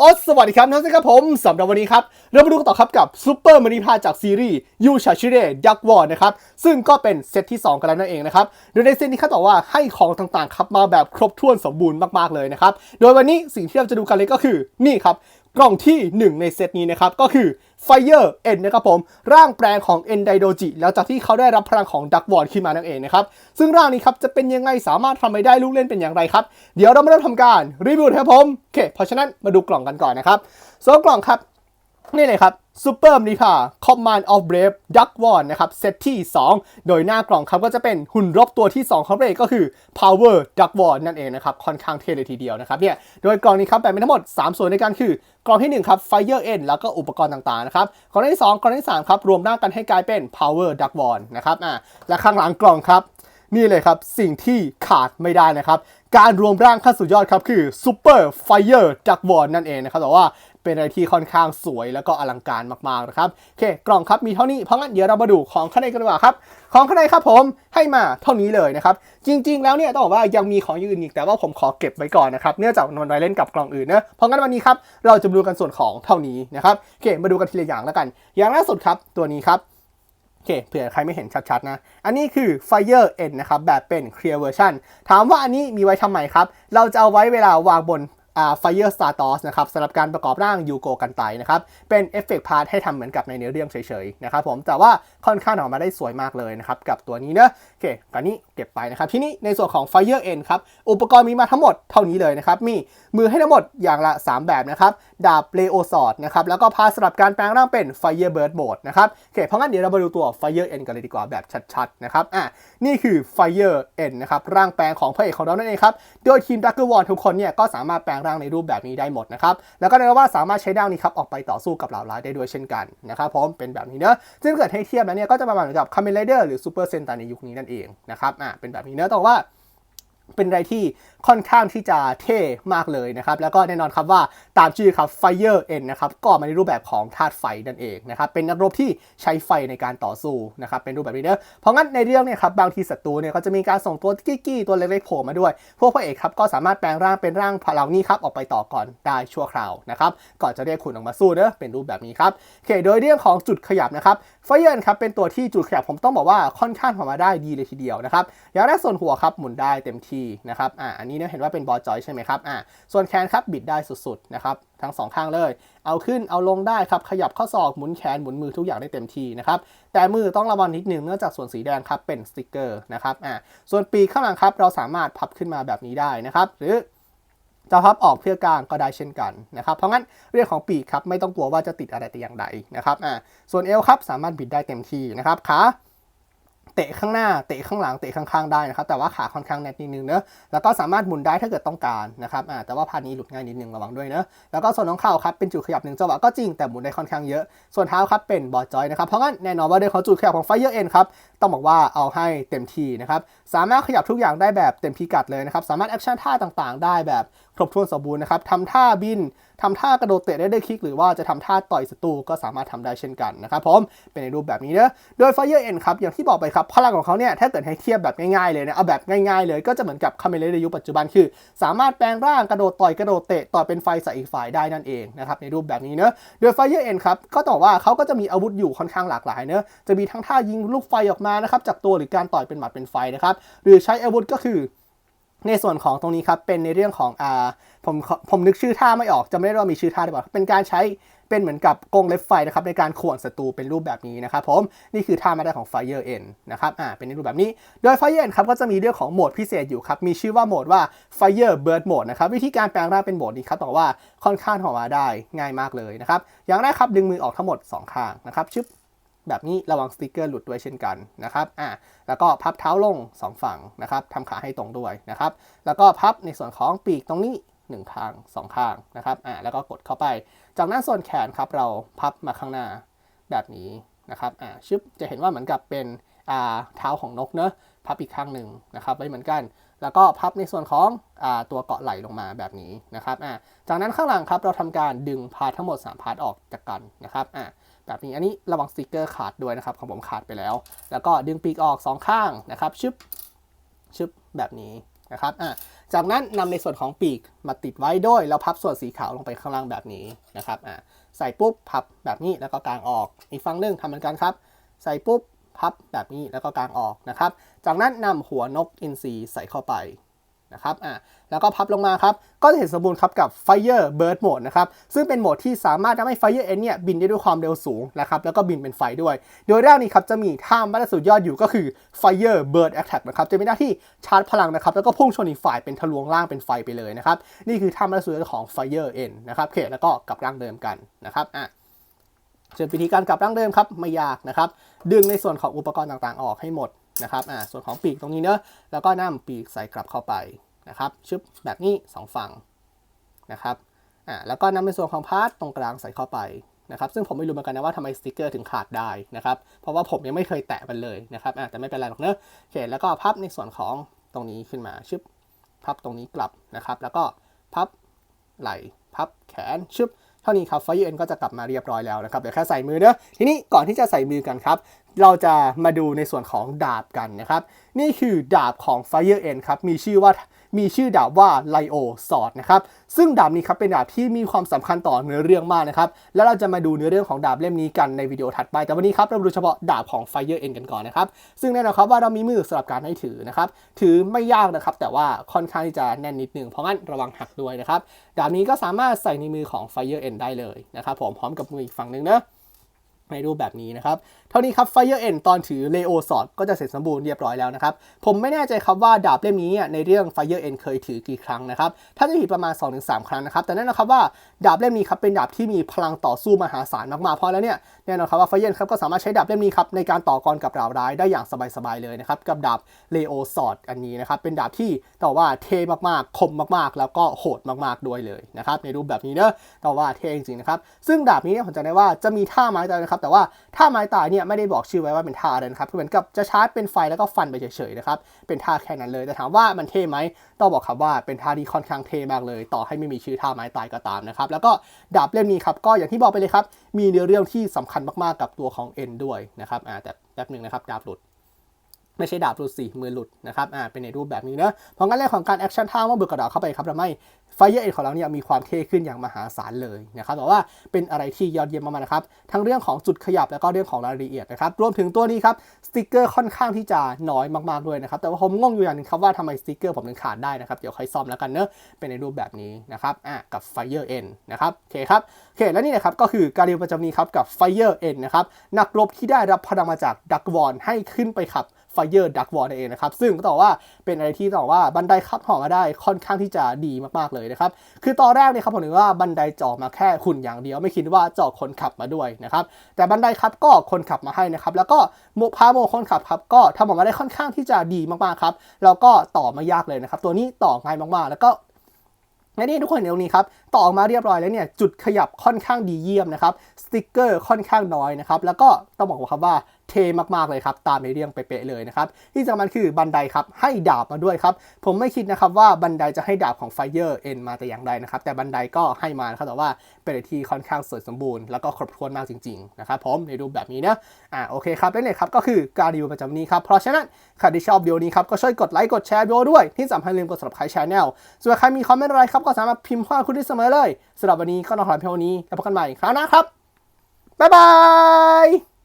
โอ้สวัสดีครับน้องสิครับผมสำหรับวันนี้ครับ เรามาดูกันต่อครับกับซูเปอร์มาริพาจากซีรีส์ยูชาชิเรยักษ์วอร์นะครับ ซึ่งก็เป็นเซตที่ 2 กันแล้วนั่นเองนะครับ โดยในเซตนี้เขาบอกว่าให้ของต่างๆ ครับมาแบบครบถ้วนสมบูรณ์มากๆเลยนะครับ โดยวันนี้สิ่งที่เราจะดูกันเลยก็คือนี่ครับ กล่องที่ 1 ในเซตนี้นะครับ ก็คือ Fire N นะครับผม ร่างแปลงของ N ไดโดจิแล้วจากที่เขาได้รับพลังของดักวอร์ขึ้นมานั่นเองนะครับ ซึ่งร่างนี้ครับ จะเป็นยังไงสามารถทำไปได้ลูกเล่นเป็นอย่างไรครับ เดี๋ยวเรามาเริ่มทำการรีวิวครับผม โอเค เพราะฉะนั้นมาดูกล่องกันก่อนนะครับสำหรับกล่องครับ นี่เลยครับ Super m n i p a Command of Brave Duck w a r นะครับเซตที่ 2 โดยหน้ากล่องครับก็จะเป็นหุ่นรบตัวที่ 2 ของเรกก็คือ Power Duck w a r นั่นเองนะครับ ค่อนข้างเท่เลยทีเดียวนะครับเนี่ยโดยกล่องนี้ครับแบ่งเป็นทั้งหมด 3 ส่วนในการคือกล่องที่ 1 ครับ Fire End แล้วก็อุปกรณ์ต่างๆนะครับกล่องที่ 2 กล่องที่ 3 ครับ รวมร่ากันให้กลายเป็น Power Duck w a r นะครับอ่าและข้างหลังกล่องครับนี่เลยครับ สิ่งที่ขาดไม่ได้นะครับ การรวมร่างขั้นสุดยอดครับ คือ Super Fire Duck w a r นั่นเองนะครับแต่ว่า เป็นอะไรที่ค่อนข้างสวยแล้วก็อลังการมากๆนะครับโอเคกล่องครับมีเท่านี้เพราะงั้นเดี๋ยวเรามาดูของข้างในกันดีกว่าครับของข้างในครับผมให้มาเท่านี้เลยนะครับจริง ๆ แล้วเนี่ยต้องบอกว่ายังมีของอยู่อื่นอีกแต่ว่าผมขอเก็บไว้ก่อนนะครับเนื่องจากนนไว้เล่นกับกล่องอื่นนะเพราะงั้นวันนี้ครับเราจะดูกันส่วนของเท่านี้นะครับโอเคมาดูกันทีละอย่างแล้วกัน อย่างล่าสุดครับตัวนี้ครับโอเคเผื่อใครไม่เห็นชัดๆนะ อันนี้คือ Fire N นะครับแบบเป็น Clear Version ถามว่าอันนี้มีไว้ทำไมครับ เราจะเอาไว้เวลาวางบน อ่า Fire Startos นะครับสำหรับการประกอบร่างยูโกกันไตนะครับเป็นเอฟเฟกต์พาร์ทให้ทำเหมือนกับในเนื้อเรื่องเฉยๆนะครับผมแต่ว่าค่อนข้างออกมาได้สวยมากเลยนะครับกับตัวนี้เนอะโอเคตอนนี้เก็บไปนะครับที่นี่ในส่วนของ Fire N ครับอุปกรณ์มีมาทั้งหมดเท่านี้เลยนะครับมีมือให้ทั้งหมดอย่างละ 3 แบบนะครับดาบเลโอซอดนะครับแล้วก็พาสำหรับการแปลงร่างเป็น Fire Bird Mode นะครับโอเคเพราะงั้นเดี๋ยวเรามาดูตัว Fire N กันเลยดีกว่าแบบชัดๆนะครับอะนี่คือ Fire N นะครับร่างแปลงของพระเอกของเรานั่นเองครับโดยทีมดักเกอร์วอนทุกคนเนี่ยก็สามารถแปลงร่างในรูปแบบนี้ได้หมดนะครับ แล้วก็แน่นว่าสามารถใช้ด้างนี้ครับออกไปต่อสู้กับเหล่าร้ายได้ด้วยเช่นกันนะครับผมเป็นแบบนี้เนอะซึ่งเกิดให้เทียบแล้วเนี่ยก็จะประมาณเหมือนกับคาเมนไรเดอร์หรือซูเปอร์เซนตาในยุคนี้นั่นเองนะครับอะเป็นแบบนี้เนอะแต่ว่า เป็นอะไรที่ค่อนข้างที่จะเท่มากเลยนะครับ แล้วก็แน่นอนครับว่าตามชื่อครับ Fire N นะครับก็มาในรูปแบบของธาตุไฟนั่นเองนะครับเป็นนักรบที่ใช้ไฟในการต่อสู้นะครับเป็นรูปแบบนี้เนอะเพราะงั้นในเรื่องเนี่ยครับบางทีศัตรูเนี่ยก็จะมีการส่งตัวกิ๊กๆตัวเล็กๆโผล่มาด้วย พวกพระเอกครับก็สามารถแปลงร่างเป็นร่างเหล่านี้ครับออกไปต่อก่อนได้ชั่วคราวนะครับก่อนจะเรียกคุณออกมาสู้เนอะเป็นรูปแบบนี้ครับโอเคโดยเรื่องของจุดขยับนะครับ Fire N ครับเป็นตัวที่จุดขยับผมต้องบอกว่าค่อนข้างทำมาได้ดีเลยทีเดียวนะครับอย่างแรกส่วนหัวครับหมุนได้เต็มทีนะครับอ่าอันนี้เนี่ยเห็นว่าเป็นบอจอยใช่ไหมครับอ่าส่วนแขนครับบิดได้สุดๆนะครับทั้งสองข้างเลย เอาขึ้นเอาลงได้ครับขยับข้อศอกหมุนแขนหมุนมือทุกอย่างได้เต็มที่นะครับแต่มือต้องระวังนิดนึงเนื่องจากส่วนสีแดงครับเป็นสติกเกอร์นะครับอ่าส่วนปีกข้างหลังครับเราสามารถพับขึ้นมาแบบนี้ได้นะครับหรือจะพับออกเพื่อกลางก็ได้เช่นกันนะครับ เพราะงั้นเรื่องของปีกครับไม่ต้องกลัวว่าจะติดอะไรแต่อย่างใดนะครับอ่าส่วนเอวครับสามารถบิดได้เต็มที่นะครับขา เตะข้างหน้า เตะข้างหลัง เตะข้างๆได้นะครับ แต่ว่าขาค่อนข้างแน่นนิดนึงเนอะแล้วก็สามารถหมุนได้ถ้าเกิดต้องการนะครับอ่าแต่ว่าพานี้หลุดง่ายนิดนึงระวังด้วยเนอะแล้วก็ส่วนของเข่าครับเป็นจุดขยับหนึ่งจังหวะก็จริงแต่หมุนได้ค่อนข้างเยอะ ส่วนเท้าครับเป็นบอดจอยนะครับเพราะงั้นแน่นอนว่าด้วยของจุดขยับของ Fire End ครับต้องบอกว่าเอาให้เต็มที่นะครับสามารถขยับทุกอย่างได้แบบเต็มพิกัดเลยนะครับสามารถแอคชั่นท่าต่างๆ ได้แบบ ครบถ้วนสมบูรณ์นะครับทำท่าบินทำท่ากระโดดเตะได้ได้คลิก หรือว่าจะทำท่าต่อยศัตรูก็สามารถทำได้เช่นกันนะครับผมเป็นในรูปแบบนี้เนอะโดย Fire End ครับอย่างที่บอกไปครับพลังของเขาเนี่ยถ้าเกิดให้เทียบแบบง่ายๆเลยนะเอาแบบง่ายๆเลยก็จะเหมือนกับคาเมเลในยุคปัจจุบันคือ สามารถแปลงร่างกระโดดต่อยกระโดดเตะต่อยเป็นไฟใส่อีกฝ่ายได้นั่นเองนะครับในรูปแบบนี้เนอะโดย Fire End ครับก็ต้องบอกว่าเขาก็จะมีอาวุธอยู่ค่อนข้างหลากหลายเนอะจะมีทั้งท่ายิงลูกไฟออกมานะครับจากตัวหรือการต่อยเป็นหมัดเป็นไฟนะครับหรือใช้อาวุธก็คือ ในส่วนของตรงนี้ครับเป็นในเรื่องของอ่าผมผมนึกชื่อท่าไม่ออกจะไม่ได้ว่ามีชื่อท่าหรือเปล่าเป็นการใช้เป็นเหมือนกับกงเล็บไฟนะครับในการข่วนศัตรูเป็นรูปแบบนี้นะครับผมนี่คือท่ามาได้ของ Fire End นะครับอ่าเป็นในรูปแบบนี้ โดย Fire End ครับก็จะมีเรื่องของโหมดพิเศษอยู่ครับ มีชื่อว่าโหมดว่า Fire Bird Mode นะครับวิธีการแปลงร่างเป็นโหมดนี้ครับบอกว่าค่อนข้างออกมาได้ง่ายมากเลยนะครับอย่างแรกครับดึงมือออกทั้งหมดสองข้างนะครับชึบ แบบนี้ระวังสติกเกอร์หลุดด้วยเช่นกันนะครับอ่าแล้วก็พับเท้าลง 2 ฝั่งนะครับทำขาให้ตรงด้วยนะครับ แล้วก็พับในส่วนของปีกตรงนี้1ข้าง2ข้างนะครับอ่าแล้วก็กดเข้าไป จากนั้นส่วนแขนครับเราพับมาข้างหน้าแบบนี้นะครับอ่าชึบจะเห็นว่าเหมือนกับเป็นอ่าเท้าของนกเนอะพับอีกข้างหนึ่งนะครับไว้เหมือนกัน แล้วก็พับในส่วนของอ่าตัวเกาะไหลลงมาแบบนี้นะครับอ่าจากนั้นข้างหลังครับเราทำการดึงพาทั้งหมด 3 พาร์ทออกจากกันนะครับอ่า แบบนี้อันนี้ระวังสติกเกอร์ขาดด้วยนะครับของผมขาดไปแล้ว แล้วก็ดึงปีกออก 2 ข้างนะครับชึบชึบแบบนี้นะครับอะจากนั้นนำในส่วนของปีกมาติดไว้ด้วยแล้วพับส่วนสีขาวลงไปข้างล่างแบบนี้นะครับอะใส่ปุ๊บพับแบบนี้แล้วก็กางออก อีกฝั่งหนึงทำเหมือนกันครับ ใส่ปุ๊บพับแบบนี้แล้วก็กางออกนะครับ จากนั้นนำหัวนกอินทรีใส่เข้าไป นะครับอะแล้วก็พับลงมาครับ ก็จะเห็นสมบูรณ์ครับกับ Fire Bird Mode นะครับ ซึ่งเป็นโหมดที่สามารถทำให้ Fire End เนี่ยบินได้ด้วยความเร็วสูงนะครับ แล้วก็บินเป็นไฟด้วย โดยแรกนี้ครับจะมีท่ามาตรสุดยอดอยู่ก็คือ Fire Bird Attack นะครับ จะมีหน้าที่ชาร์จพลังนะครับ แล้วก็พุ่งชนอีกฝ่ายเป็นทะลวงล่างเป็นไฟไปเลยนะครับ นี่คือท่ามาตรสุดยอดของ Fire End นะครับโอเคแล้วก็กลับร่างเดิมกันนะครับอะส่วนวิธีการกลับร่างเดิมครับไม่ยากนะครับ ดึงในส่วนของอุปกรณ์ต่างๆ ออกให้หมด นะครับอ่าส่วนของปีกตรงนี้เนอะแล้วก็นำปีกใส่กลับเข้าไปนะครับชึบแบบนี้สองฝั่งนะครับอ่าแล้วก็นำในส่วนของพาร์ทตรงกลางใส่เข้าไปนะครับซึ่งผมไม่รู้เหมือนกันนะว่าทำไมสติกเกอร์ถึงขาดได้นะครับเพราะว่าผมยังไม่เคยแตะมันเลยนะครับอ่าแต่ไม่เป็นไรหรอกเนอะโอเคแล้วก็พับในส่วนของตรงนี้ขึ้นมาชึบพับตรงนี้กลับนะครับ แล้วก็พับไหล่พับแขนชึบ เท่านี้ครับไฟเอ็นก็จะกลับมาเรียบร้อยแล้วนะครับเดี๋ยวแค่ใส่มือเนอะทีนี้ก่อนที่จะใส่มือกันครับ เราจะมาดูในส่วนของดาบกันนะครับ นี่คือดาบของ Fire End ครับ มีชื่อว่า มีชื่อดาบว่า Lio Sword นะครับซึ่งดาบนี้ครับเป็นดาบที่มีความสำคัญต่อเนื้อเรื่องมากนะครับแล้วเราจะมาดูเนื้อเรื่องของดาบเล่มนี้กันในวิดีโอถัดไป แต่วันนี้ครับเรามาดูเฉพาะดาบของ Fire End กันก่อนนะครับซึ่งแน่นอนครับว่าเรามีมือสำหรับการให้ถือนะครับถือไม่ยากนะครับแต่ว่าค่อนข้างที่จะแน่นนิดนึงเพราะงั้นระวังหักด้วยนะครับดาบนี้ก็สามารถใส่ในมือของ Fire End ได้เลยนะครับผมพร้อมกับมืออีกฝั่งหนึ่งเนะ ในรูปแบบนี้นะครับ เท่านี้ครับ Fire End ตอนถือ Leo Sword ก็จะเสร็จสมบูรณ์เรียบร้อยแล้วนะครับ ผมไม่แน่ใจครับว่าดาบเล่มนี้เนี่ยในเรื่อง Fire End เคยถือกี่ครั้งนะครับ ถ้าจะผิดประมาณ 2-3 ครั้งนะครับ แต่แน่นอนครับว่าดาบเล่มนี้ครับเป็นดาบที่มีพลังต่อสู้มหาศาลมากๆ เพราะแล้วเนี่ยแน่นอนครับว่า Fire End ครับก็สามารถใช้ดาบเล่มนี้ครับในการต่อกรกับดาบร้ายได้อย่างสบายๆเลยนะครับกับดาบ Leo Sword อันนี้นะครับเป็นดาบที่ต่อว่าเท่มากๆ คมมากๆ แล้วก็โหดมากๆด้วยเลยนะครับในรูปแบบนี้เนอะต่อว่าเท่จริงๆนะครับซึ่งดาบนี้ผมจำได้ว่าจะมีท่าไม้ตายนะครับแต่ว่าถ้าไม้ตายเนี่ยไม่ได้บอกชื่อไว้ว่าเป็นท่าอะไรนะครับคือเหมือนกับจะชาร์จเป็นไฟแล้วก็ฟันไปเฉยๆนะครับเป็นท่าแค่นั้นเลย แต่ถามว่ามันเท่ไหมต้องบอกครับว่าเป็นท่าที่ค่อนข้างเท่มากเลย ต่อให้ไม่มีชื่อท่าไม้ตายก็ตามนะครับแล้วก็ดาบเล่มนี้ครับก็อย่างที่บอกไปเลยครับมีเนื้อเรื่องที่สำคัญมากๆกับตัวของเอ็นด้วยนะครับอ่าแต่แป๊บหนึ่งนะครับดาบหลุด ไม่ใช่ดาบหลุดสิมือหลุดนะครับอ่าเป็นในรูปแบบนี้เนอะเพราะงั้นเรื่องของการแอคชั่นท่าว่าเบิกกระดาษเข้าไปครับทำให้ไฟเยอร์เอ็ของเราเนี่ยมีความเท่ขึ้นอย่างมหาศาลเลยนะครับแต่ว่าเป็นอะไรที่ยอดเยี่ยมมากๆนะครับ ทั้งเรื่องของจุดขยับแล้วก็เรื่องของรายละเอียดนะครับ รวมถึงตัวนี้ครับสติกเกอร์ค่อนข้างที่จะน้อยมากๆด้วยนะครับ แต่ว่าผมงงอยู่อย่างหนึงครับว่าทำไมสติกเกอร์ผมถึงขาดได้นะครับ เดี๋ยวค่อยซ่อมแล้วกันเนอะเป็นในรูปแบบนี้นะครับอ่ากับ Fire End นะครับโอเคครับโอเคแล้วนี่นะครับก็คือการรีวิวประจำนี้ครับกับ Fire e N นะครับนักรบที่ได้รับพลังมาจากดักวอนให้ขึ้นไปขับ Fire Dark War นั่นเองนะครับ ซึ่งก็ต้อบว่าเป็นอะไรที่ต้อบว่าบันไดขับห่อมาได้ค่อนข้างที่จะดีมากๆเลยนะครับ คือตอนแรกเนี่ยครับผมนึกว่าบันไดจอมาแค่หุ่นอย่างเดียว ไม่คิดว่าจะอคนขับมาด้วยนะครับ แต่บันไดครับก็คนขับมาให้นะครับ แล้วก็โมพาโมคนขับครับก็ทำออกมาได้ค่อนข้างที่จะดีมากๆครับ แล้วก็ต่อไม่ยากเลยนะครับ ตัวนี้ต่อง่ายมากๆ แล้วก็และนี่ทุกคนในตรงนี้ครับ ต่อออกมาเรียบร้อยแล้วเนี่ย จุดขยับค่อนข้างดีเยี่ยมนะครับ สติกเกอร์ค่อนข้างน้อยนะครับ แล้วก็ต้องบอกว่าครับว่า เทมากๆเลยครับ ตามในเรื่องเป๊ะๆเลยนะครับ ที่สำคัญคือบันไดครับ ให้ดาบมาด้วยครับ ผมไม่คิดนะครับว่าบันไดจะให้ดาบของไฟเยอร์เอ็นมาแต่อย่างใดนะครับ แต่บันไดก็ให้มานะครับแต่ว่าเป็นที่ค่อนข้างสวยสมบูรณ์แล้วก็ครบถ้วนมากจริงๆนะครับผมในรูปแบบนี้นะอ่าโอเคครับและเนี่ยครับก็คือการรีวิวประจำวันนี้ครับเพราะฉะนั้นใครที่ชอบวิดีโอนี้ครับก็ช่วยกดไลค์กดแชร์วิดีโอด้วยที่สำคัญอย่าลืมกด subscribe channel ส่วนใครมีคอมเมนต์อะไรครับก็สามารถพิมพ์ข้อความคุณได้เสมอเลยสำหรับวันนี้ก็นอนหลับเพียงวันนี้แล้วพบกันใหม่คราวหน้าครับบ๊ายบาย